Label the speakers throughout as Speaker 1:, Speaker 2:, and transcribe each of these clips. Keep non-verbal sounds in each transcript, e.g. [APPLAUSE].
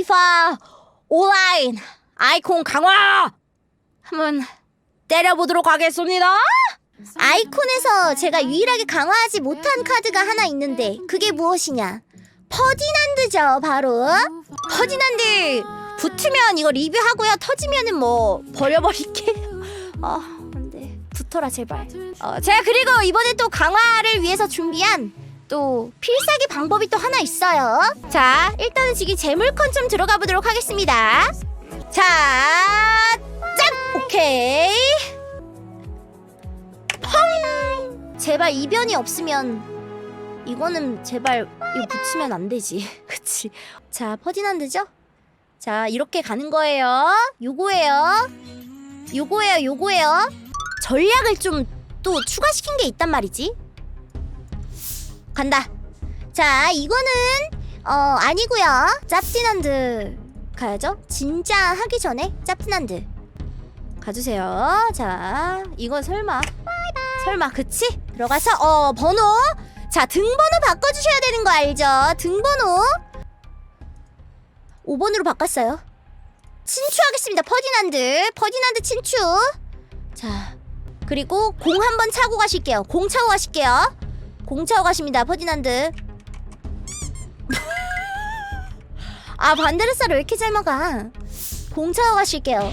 Speaker 1: 피파 온라인 아이콘 강화 한번 때려보도록 하겠습니다. 아이콘에서 제가 유일하게 강화하지 못한 카드가 하나 있는데 그게 무엇이냐? 퍼디난드죠, 바로. 퍼디난드 붙으면 이거 리뷰하고요. 터지면은 뭐 버려버릴게요. [LAUGHS] 아, 안 돼. 붙어라 제발. 어, 제가 그리고 이번에 또 강화를 위해서 준비한 또 필살기 방법이 또 하나 있어요. 자, 일단은 지금 재물컨 좀 들어가 보도록 하겠습니다. 자, 짠! 오케이. 펑! 제발 이변이 없으면 이거는 제발 이거 붙이면 안 되지. [LAUGHS] 그치? 자, 퍼디난드죠? 자, 이렇게 가는 거예요. 요거예요. 요거예요, 요거예요. 전략을 좀 또 추가시킨 게 있단 말이지. 간다. 자, 이거는 어 아니고요. 짭티난드 가야죠. 진짜 하기 전에 짭티난드 가주세요. 자, 이거 설마 설마 그치? 들어가서 어 번호 자 등번호 바꿔주셔야 되는 거 알죠? 등번호 5번으로 바꿨어요. 친추하겠습니다. 퍼디난드 퍼디난드 친추. 자 그리고 공 한번 차고 가실게요. 공 차고 가실게요. 공 차고 가십니다. 퍼디난드. 아 반데르사를 왜 이렇게 잘 막아? 공 차고 가실게요.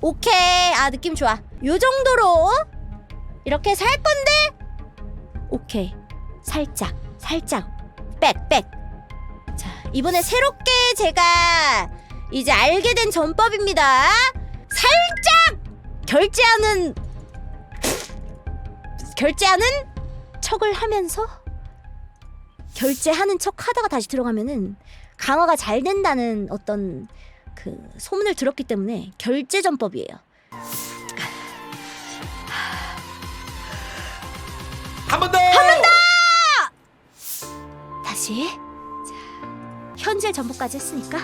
Speaker 1: 오케이. 아 느낌 좋아. 요 정도로 이렇게 살 건데 오케이. 살짝 살짝 빽빽. 자 이번에 새롭게 제가 이제 알게 된 전법입니다. 살짝 결제하는 결제하는 척을 하면서 결제하는 척 하다가 다시 들어가면은 강화가 잘 된다는 어떤 그 소문을 들었기 때문에 결제 전법이에요.
Speaker 2: 한 번 더! 한번 더!
Speaker 1: 다시 자 현질 전법까지 했으니까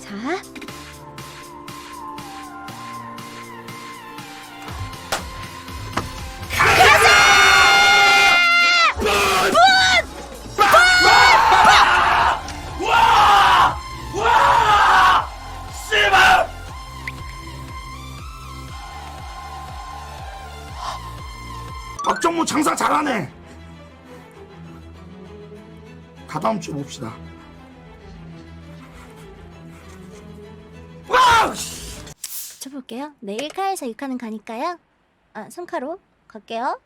Speaker 1: 자
Speaker 2: 박정무 장사 잘하네. 가다음 주 봅시다. 와!
Speaker 1: 붙여볼게요. 네 1카에서 6카는 가니까요. 아 3카로 갈게요.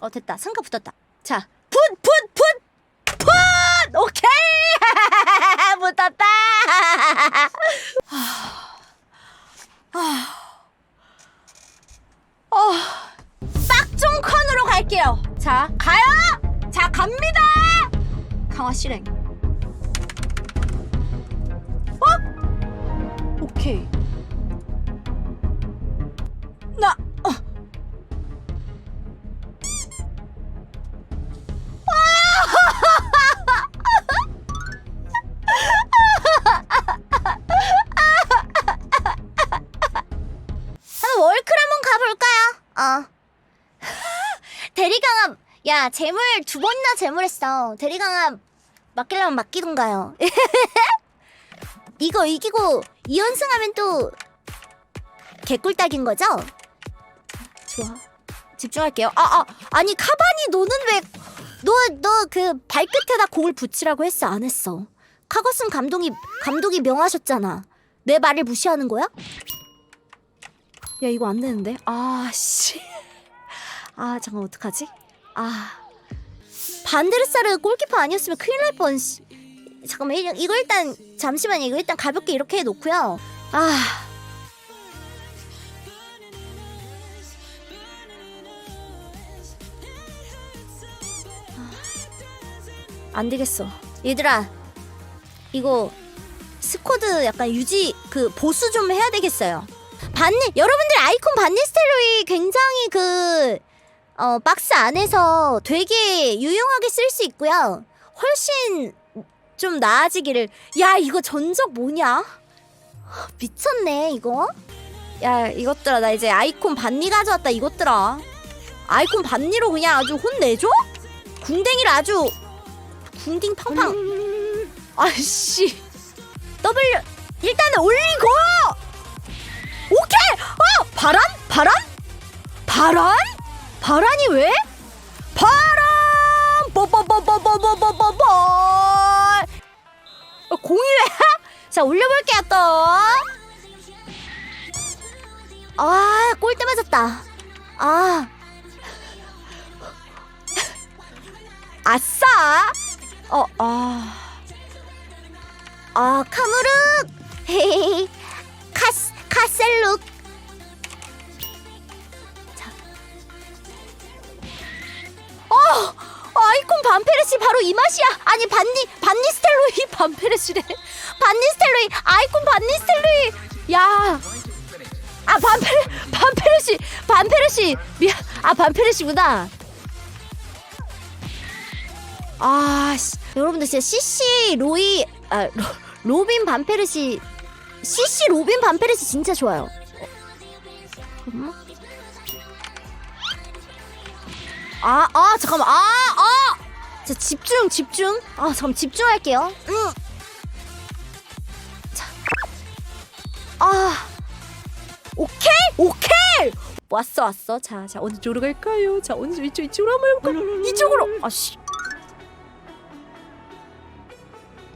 Speaker 1: 어 됐다. 3카 붙었다. 자 풋! 풋! 풋! 풋! 오케이! [LAUGHS] 붙었다! 어, [LAUGHS] 빡종컨으로 갈게요. 자, 가요! 자, 갑니다! 강화 실행. 어? 오케이. 재물 두 번이나 재물했어. 대리강압 맡기려면 맡기던가요. [LAUGHS] 이거 이기고 2연승하면 또 개꿀딱인 거죠? 좋아. 집중할게요. 아, 아, 아니 카바니 너는 왜 너 너 그 발끝에다 공을 붙이라고 했어 안 했어? 카거슨 감독이 감독이 명하셨잖아. 내 말을 무시하는 거야? 야 이거 안 되는데? 아 씨. 아 잠깐 어떡하지? 아 반데르사르 골키퍼 아니었으면 큰일 날 뻔. 씨. 잠깐만 이- 이거 일단 잠시만요. 이거 일단 가볍게 이렇게 해놓고요. 아. 안 되겠어. 얘들아, 이거 스쿼드 약간 유지 그 보수 좀 해야 되겠어요. 반일 여러분들 아이콘 반일스텔로이 굉장히 그 어, 박스 안에서 되게 유용하게 쓸 수 있고요. 훨씬 좀 나아지기를. 야 이거 전적 뭐냐? 미쳤네 이거. 야 이것들아 나 이제 아이콘 반니 가져왔다 이것들아. 아이콘 반니로 그냥 아주 혼내줘? 궁뎅이를 아주 궁딩 팡팡. 아씨 W 일단은 올리고 오케이 어 바람 바람 바람 바람이 왜 바람 뽀뽀뽀뽀뽀뽀뽀뽀뽀 어, 공이 왜? [LAUGHS] 자 올려볼게요 또. 아 골대 맞았다. 아 아싸. 어 아. 아 카무르 헤헤 [LAUGHS] 카스 카셀룩 어 아이콘 반페르시 바로 이 맛이야. 아니 반니 반니스텔로이 [LAUGHS] 반페르시래. 반니스텔로이 아이콘 반니스텔로이. 야 아 반페르 반페르시 반페르시. 미안. 아 반페르시구나. 아 씨. 여러분들 진짜 CC 로이 아 로, 로빈 반페르시 CC 로빈 반페르시 진짜 좋아요. 어, 잠깐만. 아, 아, 잠깐만. 아, 아! 자, 집중, 집중. 아, 잠깐 집중할게요. 응. 자. 아. 오케이? 오케이! 왔어, 왔어. 자, 자, 어느 쪽으로 갈까요? 자, 어느 쪽, 이쪽, 이쪽으로 한번 해볼까? 이쪽으로! 아, 씨.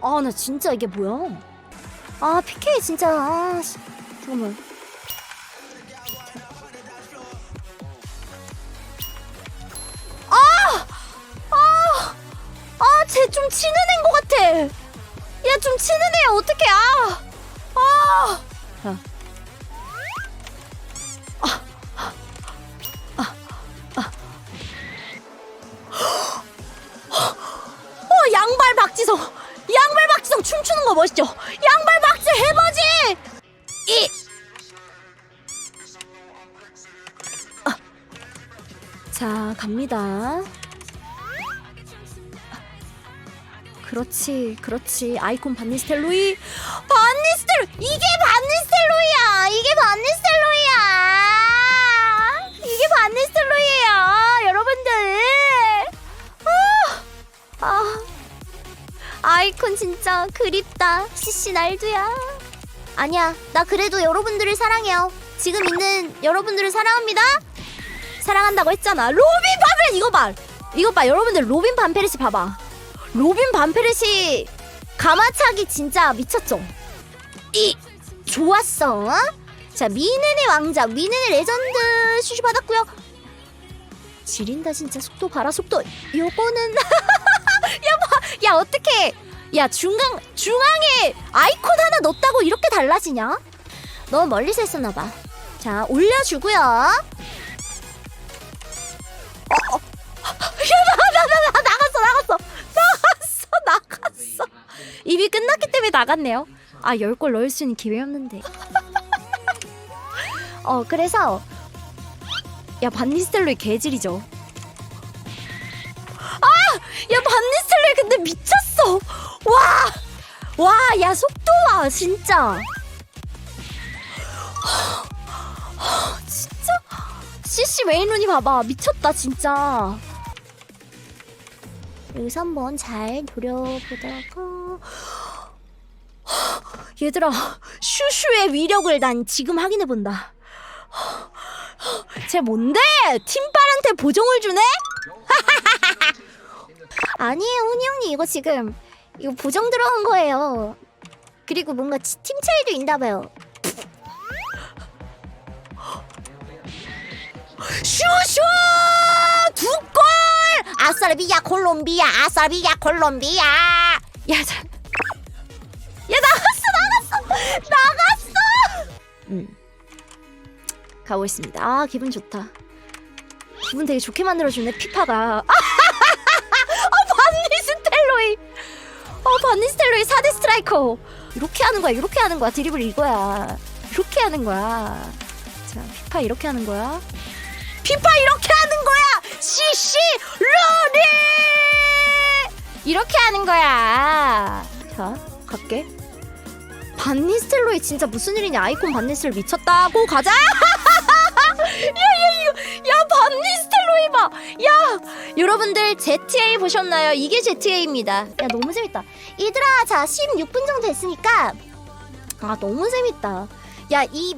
Speaker 1: 아, 나 진짜 이게 뭐야? 아, PK 진짜. 아, 씨. 잠깐만. 좀 치는 애인 것 같아. 야, 좀 치는 애야. 어떡해. 아! 아! 야. 어, 양발 박지성. 양발 박지성 춤추는 거 멋있죠? 양발 박지 해버지! 이! 아. 자, 갑니다. 그렇지, 그렇지. 아이콘 반니스텔로이. 반니스텔로! 이게 반니스텔로이야! 이게 반니스텔로이야! 이게 반니스텔로이에요, 여러분들! 아! 아. 아이콘 진짜 그립다. 시시 날두야. 아니야, 나 그래도 여러분들을 사랑해요. 지금 있는 여러분들을 사랑합니다. 사랑한다고 했잖아. 로빈 반페르시 이거 봐. 이거 봐. 여러분들 로빈 반페르시 봐봐. 로빈 반페르시 가마차기 진짜 미쳤죠. 이 좋았어. 어? 자 미네네 왕자, 미네네 레전드 슈슈 받았고요. 지린다 진짜 속도 봐라 속도. 요거는 [LAUGHS] 야 어떻게 야 중앙 중앙에 아이콘 하나 넣었다고 이렇게 달라지냐? 너무 멀리서 했었나봐. 자 올려주고요. 나갔네요. 아열골 넣을 수 있는 기회였는데. [LAUGHS] 어 그래서 야 반니스텔로의 개질이죠. 야 반니스텔로이 근데 미쳤어! 와 와 야 속도 와 진짜. [GASPS] 진짜? CC 웨인룬이 봐봐. 미쳤다 진짜. 여기서 한번 잘 노려보다가 얘들아 슈슈의 위력을 난 지금 확인해 본다 쟤 뭔데 팀빨한테 보정을 주네? [LAUGHS] 아니에요, 훈이 형님 이거 지금 이거 보정 들어간 거예요. 그리고 뭔가 치- 팀 차이도 있나 봐요. 슈슈 두 골! 아싸비야 콜롬비아, 아싸비야 콜롬비아. 야, 자, 야 나갔어. 음, 가고 있습니다. 아 기분 좋다. 기분 되게 좋게 만들어주네 피파가. 반니 스텔로이! [LAUGHS] 어 반니 스텔로이 4대 스트라이커! 이렇게 하는 거야 이렇게 하는 거야. 드리블 이거야. 이렇게 하는 거야. 자 피파 이렇게 하는 거야. 피파 이렇게 하는 거야! CC 로리 이렇게 하는 거야. 자 갈게 반니스텔로이 진짜 무슨 일이냐 아이콘 반니스텔 미쳤다고 가자 [LAUGHS] 야야 이거 야 반니스텔로이 봐야 여러분들 ZA 보셨나요? 이게 ZA입니다. 야 너무 재밌다. 얘들아 자 16분 정도 됐으니까 아 너무 재밌다. 야이